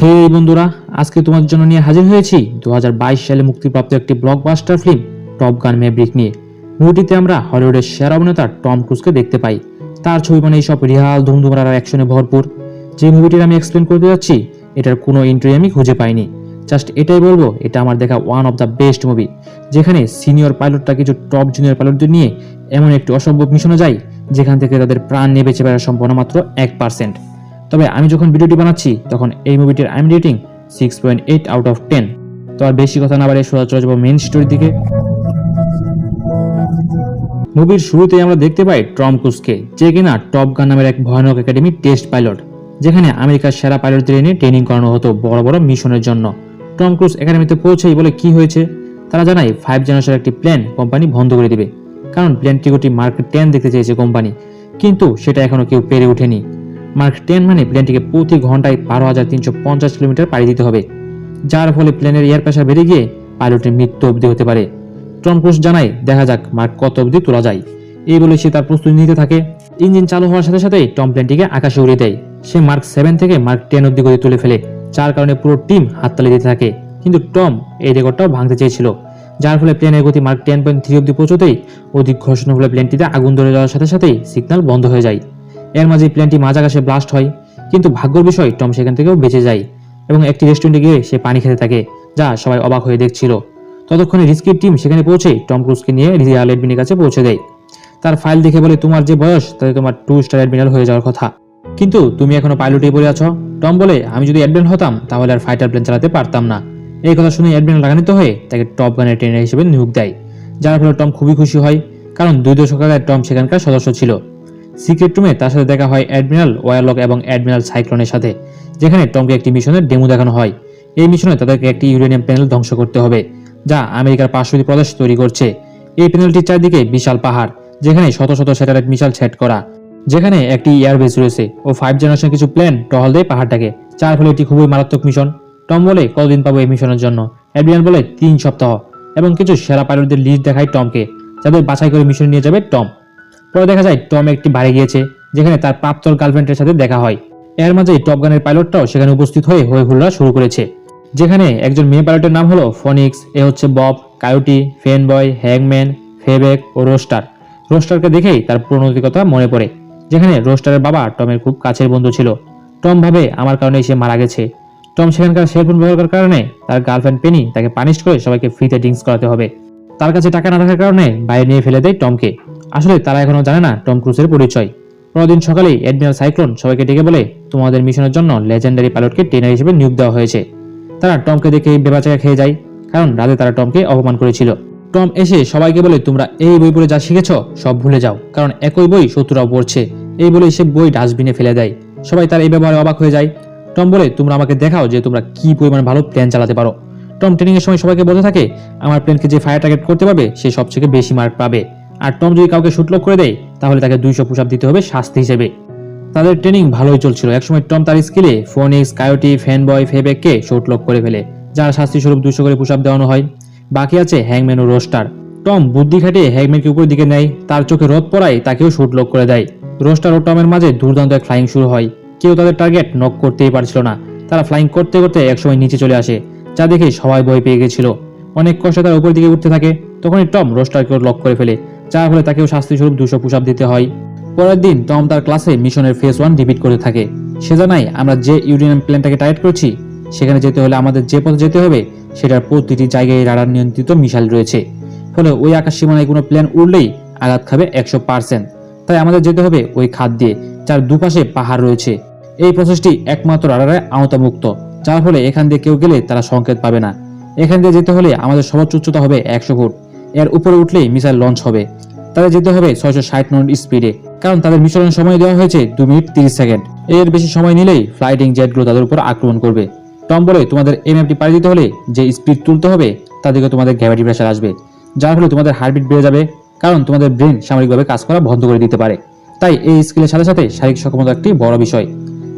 হে বন্ধুরা, আজকে তোমার জন্য নিয়ে হাজির হয়েছি দু হাজার বাইশ সালে মুক্তিপ্রাপ্ত একটি ব্লকবাস্টার ফিল্ম টপ গান ম্যাব্রিক নিয়ে। মুভিটিতে আমরা হলিউডের সেরা অভিনেতা টম ক্রুজকে দেখতে পাই। তার ছবি মানে এইসব রিহাল, ধুমধুমার আর অ্যাকশনে ভরপুর। যে মুভিটির আমি এক্সপ্লেন করতে যাচ্ছি, এটার কোনো এন্ট্রি আমি খুঁজে পাইনি। জাস্ট এটাই বলব, এটা আমার দেখা one of the best movie যেখানে সিনিয়র পাইলটটা কিছু টপ জুনিয়র পাইলটদের নিয়ে এমন একটি অসম্ভব মিশনে যায়, যেখান থেকে তাদের প্রাণ নিয়ে বেঁচে বেড়ার সম্ভাবনা মাত্র এক পার্সেন্ট তবে আমি যখন ভিডিওটি বানাচ্ছি, তখন এই মুভিটির I'm rating six point eight out of ten তো আর বেশি কথা না বাড়ে সোজা চলে যাব মেন স্টোরির দিকে। মুভির শুরুতেই আমরা দেখতে পাই টম ক্রুজকে, যে কিনা টপ গান নামের এক ভয়ানক একাডেমি টেস্ট পাইলট যেখানে আমেরিকার সেরা পাইলটদের এনে ট্রেনিং করানো হতো বড় বড় মিশনের জন্য। টম ক্রুজ একাডেমিতে পৌঁছেই বলে কি হয়েছে, তারা জানায় ফাইভ জেনারেশনের একটি প্ল্যান কোম্পানি বন্ধ করে দিবে। কারণ প্ল্যানটিগুটি মার্কেট টেন দেখতে চেয়েছে কোম্পানি কিন্তু সেটা এখনও কেউ পেরে ওঠেনি। মার্ক টেন মানে প্লেনটিকে প্রতি ঘন্টায় বারো হাজার তিনশো পঞ্চাশ কিলোমিটার পাড়ি দিতে হবে, যার ফলে প্লেনের এয়ার প্রেশার বেড়ে গিয়ে পাইলটের মৃত্যু অবধি হতে পারে। টম জানায়, দেখা যাক মার্ক কত অবধি তোলা যায়। এই বলে সে তার প্রস্তুতি নিতে থাকে। ইঞ্জিন চালু হওয়ার সাথে সাথেই টম প্লেনটিকে আকাশে উড়িয়ে দেয়। সে মার্ক সেভেন থেকে মার্ক টেন অব্দি গতি তুলে ফেলে, যার কারণে পুরো টিম হাততালি দিতে থাকে। কিন্তু টম এই রেকর্ডটাও ভাঙতে চেয়েছিল, যার ফলে প্লেনের গতি মার্ক টেন পয়েন্ট থ্রি অব্দি পৌঁছতেই অধিক ঘর্ষণ হলে প্লেনটিতে আগুন ধরে যাওয়ার সাথে সাথেই সিগন্যাল বন্ধ হয়ে যায়। এর মাঝে প্লেনটি মাঝ আকাশে ব্লাস্ট হয়। কিন্তু ভাগ্যর বিষয় টম সেখান থেকেও বেঁচে যায় এবং একটি রেস্টুরেন্টে গিয়ে সে পানি খেতে থাকে, যা সবাই অবাক হয়ে দেখছিল। ততক্ষণে রিস্কির টিম সেখানে পৌঁছে টম ক্রুজকে নিয়ে রিয়াল এডমিনের কাছে পৌঁছে দেয়। তার ফাইল দেখে বলে, তোমার যে বয়স, তাতে তোমার টু স্টার অ্যাডমিরাল হয়ে যাওয়ার কথা। কিন্তু তুমি এখনও পাইলটেই পড়ে আছো? টম বলে, আমি যদি অ্যাডমিরাল হতাম, তাহলে আর ফাইটার প্লেন চালাতে পারতাম না। এই কথা শুনে অ্যাডমিরাল রাগান্বিত হয়ে তাকে টপ গানের ট্রেনার হিসেবে নিয়োগ দেয়। যার ফলে টম খুবই খুশি হয়, কারণ দুই দশক আগে টম সেখানকার সদস্য ছিল। সিক্রেট রুমে তার সাথে দেখা হয় অ্যাডমিরাল ওয়ারলক এবং অ্যাডমিরাল সাইক্লোনের সাথে, যেখানে টমকে একটি মিশনের ডেমো দেখানো হয়। এই মিশনে তাদেরকে একটি ইউরেনিয়াম প্যানেল ধ্বংস করতে হবে, যা আমেরিকার পার্শ্ববর্তী প্রদেশ তৈরি করছে। এই প্যানেলটির চারদিকে বিশাল পাহাড়, যেখানে শত শত স্যাটেলাইট মিসাইল সেট করা। যেখানে একটি এয়ারবেস রয়েছে ও ফাইভ জেনারেশন কিছু প্লেন টহল দেয় পাহাড়টাকে চার ফলে এটি খুবই মারাত্মক মিশন। টম বলে, কতদিন পাবো এই মিশনের জন্য? অ্যাডমিরাল বলে, তিন সপ্তাহ। এবং কিছু সেরা পাইলটদের লিস্ট দেখায় টমকে, যাদের বাছাই করে মিশন নিয়ে যাবে টম। পরে দেখা যায় টম একটি বাড়ি গিয়েছে, যেখানে তার প্রাপ্তর গার্লফ্রেন্ডের সাথে দেখা হয়। এর মাঝে টপ গানের পাইলটটাও সেখানে উপস্থিত হয়ে হয়ে হুল্লা শুরু করেছে। যেখানে একজন মেয়ে পাইলটের নাম হলো ফনিক্স, এ হচ্ছে বব, কায়োটি, ফেনবয়, হ্যাংম্যান, ফেবেক ও রোস্টার। রোস্টারকে দেখেই তার পুরনোতি কথা মনে পড়ে। যেখানে রোস্টারের বাবা টমের খুব কাছের বন্ধু ছিল। টম ভাবে, আমার কারণে সে মারা গেছে। টম সেখানকার সেলফোন ব্যবহার করার কারণে তার গার্লফ্রেন্ড পেনি তাকে পানিশ করে সবাইকে ফ্রিতে ড্রিঙ্কস করাতে হবে। তার কাছে টাকা না থাকার কারণে বাইরে নিয়ে ফেলে দেয় টমকে। আসলে তারা এখনও জানে না টম ক্রুজের পরিচয়। পরদিন সকালেই অ্যাডমিরাল সাইক্লোন সবাইকে ডেকে বলে, তোমাদের মিশনের জন্য লেজেন্ডারি পাইলটকে ট্রেনার হিসেবে নিয়োগ দেওয়া হয়েছে। তারা টমকে দেখে বেবাচাকা খেয়ে যায়, কারণ রাতে তারা টমকে অপমান করেছিল। টম এসে সবাইকে বলে, তোমরা এই বই পড়ে যা শিখেছ, সব ভুলে যাও, কারণ একই বই শত্রুরাও পড়ছে। এই বলে সে বই ডাস্টবিনে ফেলে দেয়। সবাই তার এই ব্যবহারে অবাক হয়ে যায়। টম বলে, তোমরা আমাকে দেখাও যে তোমরা কি পরিমাণ ভালো প্ল্যান চালাতে পারো। টম ট্রেনিং এর সময় সবাইকে বলতে থাকে, আমার প্লেনকে যে ফায়ার টার্গেট করতে পারবে, সে সবথেকে বেশি মার্ক পাবে। আর টম যদি কাউকে শুটলক করে দেয়, তাহলে তাকে দুইশো পুশ দিতে হবে শাস্তি হিসেবে। তাদের ট্রেনিং ভালোই চলছিল। একসময় টম তার স্কিলে ফোনিক্স, কায়োটি, ফ্যানবয়, ফেবেককে শুটলক করে ফেলে, যার শাস্তি স্বরূপ দুশো করে পুশ দেওয়ানো হয়। বাকি আছে হ্যাংম্যান ও রোস্টার। টম বুদ্ধি খাটিয়ে হ্যাংম্যানকে উপর দিকে নেয়, তার চোখে রোদ পড়ায় তাকেও শুটলক করে দেয়। রোস্টার ও টমের মাঝে দুর্দান্ত এক ফ্লাইং শুরু হয়। কেউ তাদের টার্গেট নক করতেই পারছিল না। তারা ফ্লাইং করতে করতে একসময় নিচে চলে আসে, যা দেখে সবাই ভয় পেয়ে গেছিল। অনেক কষ্টে তার উপর দিকে উঠতে থাকে। তখনই টম রোস্টারকেও লক করে ফেলে। যার ফলে তাকেও শাস্তি স্বরূপ দুশো পুশ দিতে হয়। পরের দিন টম তার ক্লাসে মিশনের ফেস ওয়ান রিপিট করতে থাকে। সে জানায়, আমরা যে ইউরেনিয়াম প্ল্যানটাকে টাইট করছি, সেখানে যেতে হলে আমাদের যে পথে যেতে হবে, সেটার প্রতিটি জায়গায় রাডার নিয়ন্ত্রিত মিসাইল রয়েছে। ফলে ওই আকাশ সীমানায় কোনো প্ল্যান উড়লেই আঘাত খাবে একশো পার্সেন্ট। তাই আমাদের যেতে হবে ওই খাত দিয়ে, যার দুপাশে পাহাড় রয়েছে। এই প্রসেসটি একমাত্র রাডারে আওতামুক্ত, যার ফলে এখান দিয়ে কেউ গেলে তারা সংকেত পাবে না। এখান দিয়ে যেতে হলে আমাদের সর্বোচ্চ উচ্চতা হবে একশো ফুট। এর উপরে উঠলেই মিসাইল লঞ্চ হবে। তাদের যেতে হবে ছয়শো ষাট নট স্পিডে কারণ তাদের মিশনের সময় দেওয়া হয়েছে দু মিনিট তিরিশ সেকেন্ড। এর বেশি সময় নিলেই ফ্লাইটিং জেটগুলো তাদের উপর আক্রমণ করবে। টম বলে তোমাদের এই ম্যাপটি পাড়ি দিতে হলে যে স্পিড তুলতে হবে তাদেরকে তোমাদের গ্র্যাভিটি প্রেশার আসবে, যার ফলে তোমাদের হার্টবিট বেড়ে যাবে, কারণ তোমাদের ব্রেন সামরিকভাবে কাজ করা বন্ধ করে দিতে পারে। তাই এই স্কিলের সাথে সাথে শারীরিক সক্ষমতা একটি বড় বিষয়।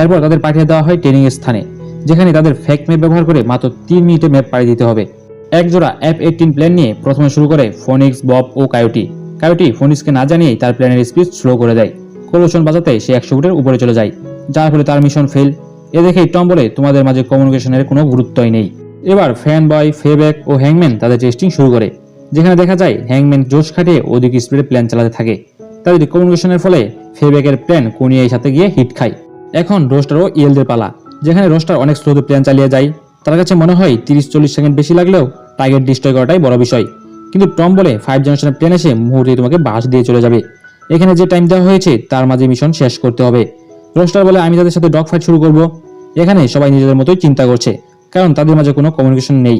এরপর তাদের পাঠিয়ে দেওয়া হয় ট্রেনিং স্থানে, যেখানে তাদের ফেক ম্যাপ ব্যবহার করে মাত্র তিন মিনিটে ম্যাপ পাড়ি দিতে হবে। এক জোড়া এফ এইটিন প্ল্যান নিয়ে প্রথমে শুরু করে ফোনিক্স বব ও কায়োটি কায়োটি ফোনিক্সকে না জানিয়েই তার প্ল্যানের স্পিড স্লো করে দেয়। কোলোশন বাজাতে সে একশো ফুটের উপরে চলে যায়, যার ফলে তার মিশন ফেল এ দেখেই টম বলে, তোমাদের মাঝে কমিউনিকেশনের কোনো গুরুত্বই নেই। এবার ফ্যান বয় ফেব্যাক ও হ্যাংম্যান তাদের টেস্টিং শুরু করে, যেখানে দেখা যায় হ্যাংম্যান জোশ খাটিয়ে অধিক স্পিডে প্ল্যান চালাতে থাকে। তাদের কমিউনিকেশনের ফলে ফেব্যাকের প্ল্যান কোনিয়ার সাথে গিয়ে হিট খায়। এখন রোস্টার ও ইয়েলদের পালা, যেখানে রোস্টার অনেক স্লোতে প্ল্যান চালিয়ে যায়। তার কাছে মনে হয় তিরিশ চল্লিশ সেকেন্ড বেশি লাগলেও টার্গেট ডিস্ট্রয় করাটাই বড় বিষয়। কিন্তু টম বলে ফাইভ জেনারেশনের প্ল্যান এসে মুহূর্তে তোমাকে বাস দিয়ে চলে যাবে। এখানে যে টাইম দেওয়া হয়েছে, তার মাঝে মিশন শেষ করতে হবে। রোস্টার বলে, আমি তাদের সাথে ডগ ফাইট শুরু করব। এখানে সবাই নিজেদের মতোই চিন্তা করছে, কারণ তাদের মাঝে কোনো কমিউনিকেশন নেই।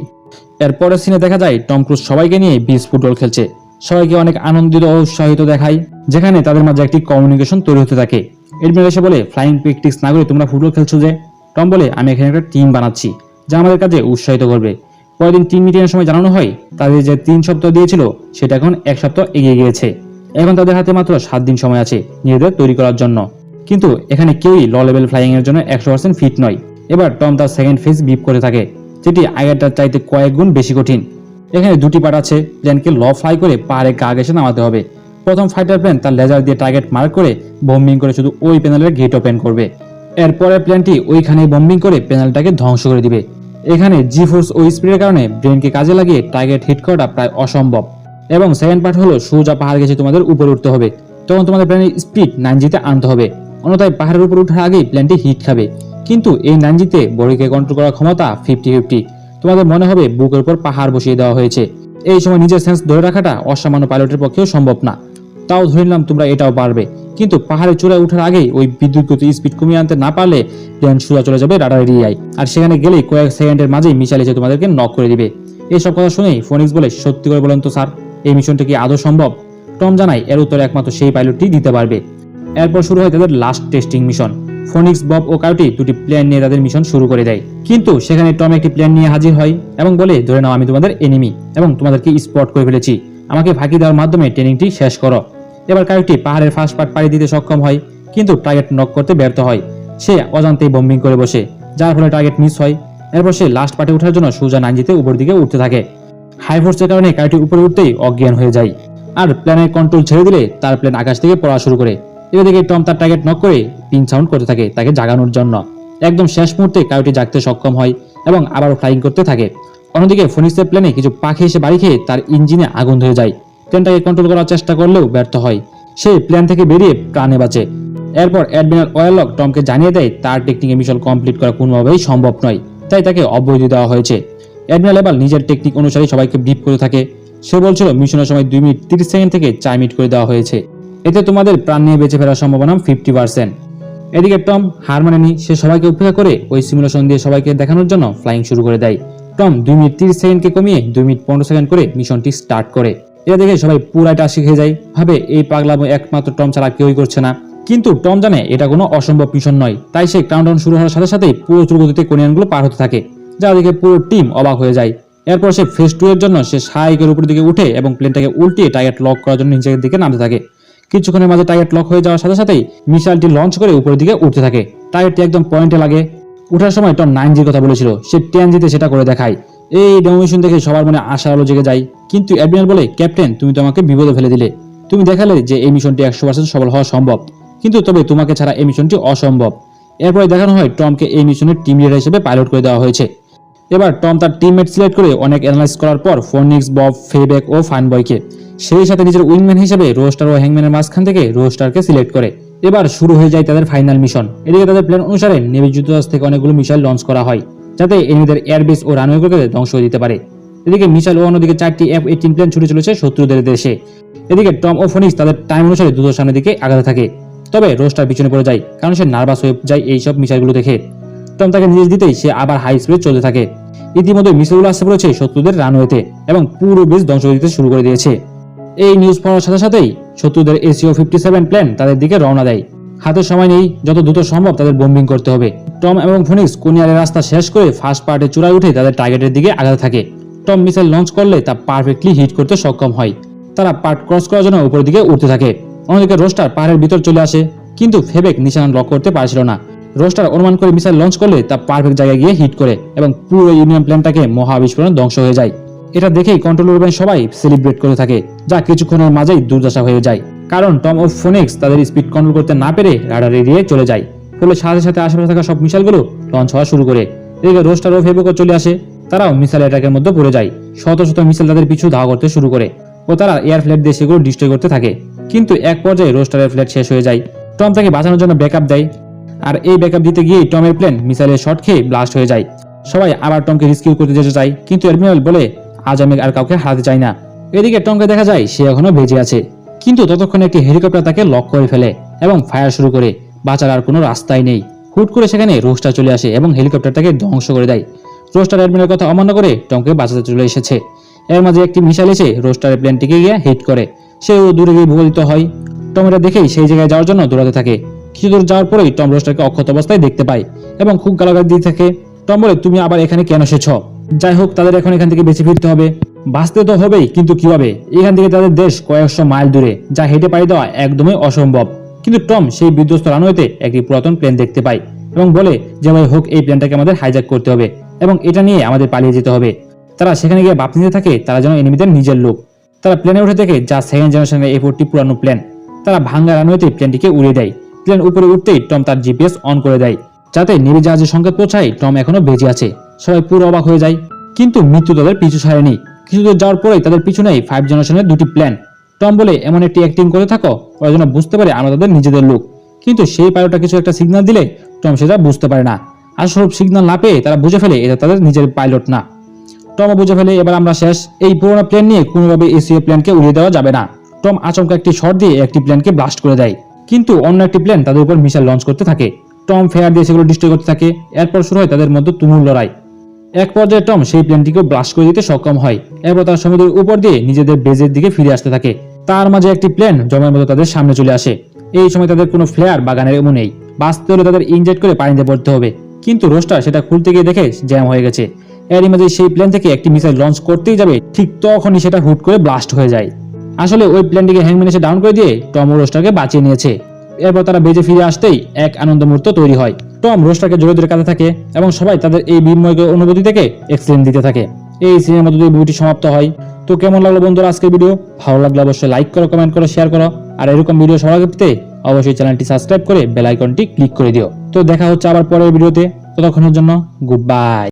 এরপরের সিনে দেখা যায়, টম ক্রুজ সবাইকে নিয়ে বিচ ফুটবল খেলছে। সবাইকে অনেক আনন্দিত ও উৎসাহিত দেখায়, যেখানে তাদের মাঝে একটি কমিউনিকেশন তৈরি হতে থাকে। এডমিন এসে বলে ফ্লাইং প্র্যাকটিস না করে তোমরা ফুটবল খেলছো যে? টম বলে, আমি এখানে একটা টিম বানাচ্ছি। যা আমাদের কাজে উৎসাহিত করবে। পরের দিন টিম মিটিং এর সময় জানানো হয়, তাদের যে তিন সপ্তাহ দিয়েছিল, সেটা এখন এক সপ্তাহ এগিয়ে গিয়েছে। এখন তাদের হাতে মাত্র সাত দিন সময় আছে নিজেদের তৈরি করার জন্য। কিন্তু এখানে কেউই ল লেভেল ফ্লাইং এর জন্য একশো পার্সেন্ট ফিট নয়। এবার টম তার সেকেন্ড ফেজ বিপ করে থাকে। যেটি আগেরটার চাইতে কয়েক গুণ বেশি কঠিন। এখানে দুটি পার্ট আছে প্ল্যানকে ল ফ্লাই করে পাহাড়ে গা ঘেসে নামাতে হবে। প্রথম ফাইটার প্ল্যান তার লেজার দিয়ে টার্গেট মার্ক করে বম্বিং করে শুধু ওই প্যানেলের গেট ওপেন করবে। এরপরের প্ল্যানটি ওইখানেই বম্বিং করে প্যানেলটাকে ধ্বংস করে দিবে। এখানে জি ফোর্স ও স্পিডের কারণে ব্রেনকে কাজে লাগিয়ে টার্গেট হিট করাটা প্রায় অসম্ভব। এবং সেকেন্ড পার্ট হলো সোজা পাহাড় গেছে তোমাদের উপরে উঠতে হবে। তখন তোমাদের প্ল্যানের স্পিড নাইন জিতে আনতে হবে। অন্যথায় পাহাড়ের উপর ওঠার আগেই প্ল্যানটি হিট খাবে। কিন্তু এই নাইন জিতে বডিকে কন্ট্রোল করার ক্ষমতা ফিফটি ফিফটি তোমাদের মনে হবে বুকের উপর পাহাড় বসিয়ে দেওয়া হয়েছে। এই সময় নিজের সেন্স ধরে রাখাটা অসামান্য পাইলটের পক্ষেও সম্ভব না। তাও ধরে নিলাম তোমরা এটাও পারবে। কিন্তু পাহাড়ে চূড়ায় ওঠার আগেই ওই বিদ্যুৎ গতি স্পিড কমিয়ে আনতে না পারলে প্লেন সোজা চলে যাবে রাডার এরিয়ায়। আর সেখানে গেলেই কয়েক সেকেন্ডের মাঝেই মিসাইল এসে তোমাদেরকে নক করে দিবে। এইসব কথা শুনেই ফোনিক্স বলে, সত্যি করে বলেন তো স্যার এই মিশনটা কি আদৌ সম্ভব? টম জানায়, এর উত্তরে একমাত্র সেই পাইলটটি দিতে পারবে। এরপর শুরু হয় তাদের last testing mission Phoenix Bob ও কাউটি দুটি প্ল্যান নিয়ে তাদের মিশন শুরু করে দেয়। কিন্তু সেখানে টম একটি প্ল্যান নিয়ে হাজির হয় এবং বলে, ধরে নাও, আমি তোমাদের এনিমি এবং তোমাদেরকে স্পট করে ফেলেছি। আমাকে ফাঁকি দেওয়ার মাধ্যমে ট্রেনিংটি শেষ করো। এবার কাউটি পাহাড়ের ফার্স্ট পার্ট পাড়ি দিতে সক্ষম হয়, কিন্তু টার্গেট নক করতে ব্যর্থ হয়। সে অজান্তেই বম্বিং করে বসে, যার ফলে টার্গেট মিস হয়। এরপর সে লাস্ট পার্টে ওঠার জন্য সুজা নাঞ্জিতে উপর দিকে উঠতে থাকে। হাই ফোর্সের কারণে কাউটি উপরে উঠতেই অজ্ঞান হয়ে যায়। আর প্ল্যানের কন্ট্রোল ছেড়ে দিলে তার প্ল্যান আকাশ থেকে পড়া শুরু করে। এদিকে টম তার টার্গেট নক করে পিন সাউন্ড করতে থাকে তাকে জাগানোর জন্য। একদম শেষ মুহূর্তে কাউটি জাগতে সক্ষম হয় এবং আবারও ফ্লাইং করতে থাকে। অন্যদিকে ফোনিক্সের প্লেনে কিছু পাখি এসে বাড়ি খেয়ে তার ইঞ্জিনে আগুন ধরে যায়। প্লেনটাকে কন্ট্রোল করার চেষ্টা করলেও ব্যর্থ হয়। সে প্লেন থেকে বেরিয়ে প্রাণে বাঁচে। এরপর অ্যাডমিরাল ওয়ারলক টমকে জানিয়ে দেয়, তার টেকনিকে মিশন কমপ্লিট করা কোনোভাবেই সম্ভব নয়। তাই তাকে অবৈধ দেওয়া হয়েছে। অ্যাডমিরাল এবার নিজের টেকনিক অনুসারে সবাইকে ব্রিফ করে থাকে। সে বলছিল মিশনের সময় দুই মিনিট তিরিশ সেকেন্ড থেকে চার মিনিট করে দেওয়া হয়েছে। এতে তোমাদের প্রাণ নিয়ে বেঁচে ফেরার সম্ভাবনা ফিফটি পার্সেন্ট এদিকে টম হার মানেনি। সে সবাইকে উপেক্ষা করে ওই সিমুলেশন দিয়ে সবাইকে দেখানোর জন্য ফ্লাইং শুরু করে দেয়। টম দুই মিনিট তিরিশ সেকেন্ডকে কমিয়ে দুই মিনিট পনেরো সেকেন্ড করে মিশনটি স্টার্ট করে। এটা দেখে সবাই পুরাটা শিখে যায়। ভাবে, এই পাগলামো একমাত্র টম ছাড়া কেউই করছে না। কিন্তু টম জানে এটা কোনো অসম্ভব মিশন নয়। তাই সে কাউন্টডাউন শুরু হওয়ার সাথে সাথেই পুরো দ্রুতগতিতে কোনিয়ানগুলো পার হতে থাকে। যা দেখে পুরো টিম অবাক হয়ে যায়। এরপর সে ফেস টু এর জন্য সে সাইকের উপর দিকে উঠে এবং প্লেনটাকে উল্টিয়ে টার্গেট লক করার জন্য নিচের দিকে নামতে থাকে। কিছুক্ষণের মাঝে টার্গেট লক হয়ে যাওয়ার সাথে সাথেই মিসাইলটি লঞ্চ করে উপরের দিকে উঠতে থাকে। টার্গেটটি একদম পয়েন্টে লাগে। উঠার সময় টম নাইন জির কথা বলেছিল। সে টেন জিতে সেটা করে দেখায়। এই ডেমোমিশন দেখে সবার মনে আশা আলো জেগে যায়। কিন্তু অ্যাডমিরাল বলে ক্যাপ্টেন তুমি তো আমাকে বিপদে ফেলে দিলে। তুমি দেখালে যে এই মিশনটি একশো পার্সেন্ট সফল হওয়া সম্ভব। কিন্তু তবে তোমাকে ছাড়া এই মিশনটি অসম্ভব। এরপরে দেখানো হয় টমকে এই মিশনের টিম লিডার হিসেবে পাইলট করে দেওয়া হয়েছে। এবার টম তার টিমমেট সিলেক্ট করে অনেক অ্যানালাইজ করার পর ফোনিক্স বব ফেবেক ও ফাইনবয়কে সেই সাথে নিজের উইংম্যান হিসেবে রোস্টার ও হ্যাংম্যানের মাঝখান থেকে রোস্টারকে সিলেক্ট করে। এবার শুরু হয়ে যায় তাদের ফাইনাল মিশন এদিকে তাদের প্ল্যান অনুসারে নেভি যুদ্ধজাহাজ থেকে অনেকগুলো মিসাইল লঞ্চ করা হয়। যাতে এনিদের এয়ারবেস ও রানওয়েগুলোকে ধ্বংস দিতে পারে। এদিকে মিসাইল ও অন্যদিকে চারটি এফ এইটিন প্লেন ছুটে চলেছে শত্রুদের দেশে। এদিকে টম ও ফোনিক্স তাদের টাইম অনুসারে দ্রুত সামনের দিকে আগাতে থাকে। তবে রোস্টার পিছনে পড়ে যায়, কারণ সে নার্ভাস হয়ে যায় এইসব মিসাইলগুলো দেখে। টম তাকে নির্দেশ দিতেই সে আবার হাই স্পিডে চলতে থাকে। ইতিমধ্যে মিসাইলগুলো আসতে পড়েছে শত্রুদের রানওয়েতে এবং পুরো বেশ ধ্বংস দিতে শুরু করে দিয়েছে। এই নিউজ পাওয়ার সাথে সাথেই শত্রুদের এসিও ফিফটি সেভেন প্ল্যান তাদের দিকে রওনা দেয়। হাতে সময় নেই, যত দ্রুত সম্ভব তাদের বোম্বিং করতে হবে। টম এবং ফোনিক্স কোনিয়ারের রাস্তা শেষ করে ফার্স্ট পার্টে চূড়ায় উঠে তাদের টার্গেটের দিকে আগাতে থাকে। টম মিসাইল লঞ্চ করলে তা পারফেক্টলি হিট করতে সক্ষম হয়। তারা পার্ট ক্রস করার জন্য উপরের দিকে উঠতে থাকে। অন্যদিকে রোস্টার পাহাড়ের ভিতর চলে আসে, কিন্তু ফেবেক নিশানা লক করতে পারছিল না। রোস্টার অনুমান করে মিসাইল লঞ্চ করলে তা পারফেক্ট জায়গায় গিয়ে হিট করে এবং পুরো ইউনিয়ন প্ল্যানটাকে মহাবিস্ফোরণ ধ্বংস হয়ে যায়। এটা দেখেই কন্ট্রোল রুমের সবাই সেলিব্রেট করে থাকে, যা কিছুক্ষণের মাঝেই দুর্দশা হয়ে যায়। কারণ টম ও ফোনিক্স তাদের স্পিড কন্ট্রোল করতে না পেরে রাডার এড়িয়ে চলে যায়। ফলে সাথে সাথে আশেপাশে থাকা সব মিসাইলগুলো লঞ্চ হওয়া শুরু করে। এদিকে রোস্টার ও ফেবুকও চলে আসে। তারাও মিসাইল অ্যাটাকের মধ্যে পড়ে যায়। শত শত মিসাইল তাদের পিছু ধাওয়া করতে শুরু করে ও তারা এয়ার ফ্লাইট দিয়ে সেগুলো ডিস্ট্রয় করতে থাকে। কিন্তু এক পর্যায়ে রোস্টারের ফ্লাইট শেষ হয়ে যায়। টম তাকে বাঁচানোর জন্য ব্যাকআপ দেয়। আর এই ব্যাকআপ দিতে গিয়ে টমের প্লেন মিসাইলের শট খেয়ে ব্লাস্ট হয়ে যায়। সবাই আবার টমকে রিস্কিউ করতে যেতে চায়। কিন্তু এডমিরাল বলে, আজ আমি আর কাউকে হারাতে চাই না। এদিকে টমকে দেখা যায়, সে এখনও বেঁচে আছে। কিন্তু ততক্ষণে একটি হেলিকপ্টার তাকে লক করে ফেলে এবং ফায়ার শুরু করে। বাঁচার আর কোনো রাস্তাই নেই। হুট করে সেখানে রোস্টার চলে আসে এবং হেলিকপ্টারটাকে ধ্বংস করে দেয়। রোস্টার অ্যাডমিনের কথা অমান্য করে টমকে বাঁচাতে চলে এসেছে। এর মাঝে একটি মিসাইল এসে রোস্টারের প্লেনটিকে গিয়ে হিট করে। সেও দূরে গিয়ে ভূগোলিত হয়। টম এটা দেখেই সেই জায়গায় যাওয়ার জন্য দৌড়াতে থাকে। কিছু দূর যাওয়ার পরেই টম রোস্টারকে অক্ষত অবস্থায় দেখতে পায় এবং খুব গালাগালি দিয়ে থাকে, টম বলে, তুমি আবার এখানে কেন এসেছ? যাই হোক, তাদের এখন এখান থেকে বেঁচে ফিরতে হবে। বাঁচতে তো হবেই, কিন্তু কীভাবে? এখান থেকে তাদের দেশ কয়েকশো মাইল দূরে, যা হেঁটে পাড়ি দেওয়া একদমই অসম্ভব। কিন্তু টম সেই বিধ্বস্ত রানওয়েতে একটি পুরাতন প্লেন দেখতে পায় এবং বলে যেভাবে হোক, এই প্লেনটাকে আমাদের হাইজ্যাক করতে হবে এবং এটা নিয়ে আমাদের পালিয়ে যেতে হবে। তারা সেখানে গিয়ে বাপ নিতে থাকে, তারা যেন এনিমিদের নিজের লোক। তারা প্লেনে উঠে দেখে যা সেকেন্ড জেনারেশনের এই ফোরটি পুরানো প্লেন তারা ভাঙ্গা রানওয়েতে প্লেনটিকে উড়িয়ে দেয়। প্লেন উপরে উঠতেই টম তার জিপিএস অন করে দেয়, যাতে নেভি জাহাজের সংকেত পৌঁছায়, টম এখনও বেঁচে আছে। সবাই পুরো অবাক হয়ে যায়। কিন্তু মৃত্যু তাদের পিছু ছাড়েনি। কিছু দূর যাওয়ার পরেই তাদের পিছনেই ফাইভ জেনারেশনের দুটি প্ল্যান টম বলে এমন একটি অ্যাক্টিং করে থাকো, ওরা যেন বুঝতে পারে আমরা তাদের নিজেদের লোক। কিন্তু সেই পাইলটটা কিছু একটা সিগন্যাল দিলে, টম সেটা বুঝতে পারে না। আসল সিগন্যাল না পেয়ে তারা বুঝে ফেলে এটা তাদের নিজের পাইলট না। টম বুঝে ফেলে, এবার আমরা শেষ। এই পুরোনো প্লেন নিয়ে কোনোভাবে এসিও প্লেনকে উড়িয়ে দেওয়া যাবে না। টম আচমকা একটি শট দিয়ে একটি প্লেনকে ব্লাস্ট করে দেয়। কিন্তু অন্য একটি প্লেন তাদের উপর মিসাইল লঞ্চ করতে থাকে। টম ফেয়ার দিয়ে সেগুলো ডিস্ট্রয় করতে থাকে। এরপর শুরু হয় তাদের মধ্যে তুমুল লড়াই। এক পর্যায়ে টম সেই প্লেনটিকে ব্লাস্ট করে দিতে সক্ষম হয়। এরপর তার সমুদ্রের উপর দিয়ে নিজেদের বেজের দিকে ফিরে আসতে থাকে। তার মাঝে একটি প্লেন জমের মতো তাদের সামনে চলে আসে। এই সময় তাদের কোনো ফ্লেয়ার বাগানের এমন নেই। বাঁচতে হলে তাদের ইনজেক্ট করে পানিতে পড়তে হবে। কিন্তু রোস্টার সেটা খুলতে গিয়ে দেখে জ্যাম হয়ে গেছে। এরই মাঝে সেই প্লেন থেকে একটি মিসাইল লঞ্চ করতেই যাবে। ঠিক তখনই সেটা হুট করে ব্লাস্ট হয়ে যায়। আসলে ওই প্লেনটিকে হ্যাংম্যান এসে ডাউন করে দিয়ে টম রোস্টারকে বাঁচিয়ে নিয়েছে। এরপর তারা বেজে ফিরে আসতেই এক আনন্দ মুহূর্ত তৈরি হয়। টম রোস্টারকে জোরে ধরে কাঁদে থাকে এবং সবাই তাদের এই বিস্ময় অনুভূতি থেকে এক্সিলেন্ট দিতে থাকে। এই সিনেমার মধ্যে দিয়ে মুভিটি সমাপ্ত হয়, তো কেমন লাগল বন্ধুরা আজকের ভিডিও? ভালো লাগলে অবশ্যই লাইক করো কমেন্ট করো শেয়ার করো। আর এরকম ভিডিও সবার পেতে অবশ্যই চ্যানেলটি সাবস্ক্রাইব করে বেল আইকনটি ক্লিক করে দিও। তো দেখা হচ্ছে আবার পরের ভিডিওতে। ততক্ষণের জন্য গুড বাই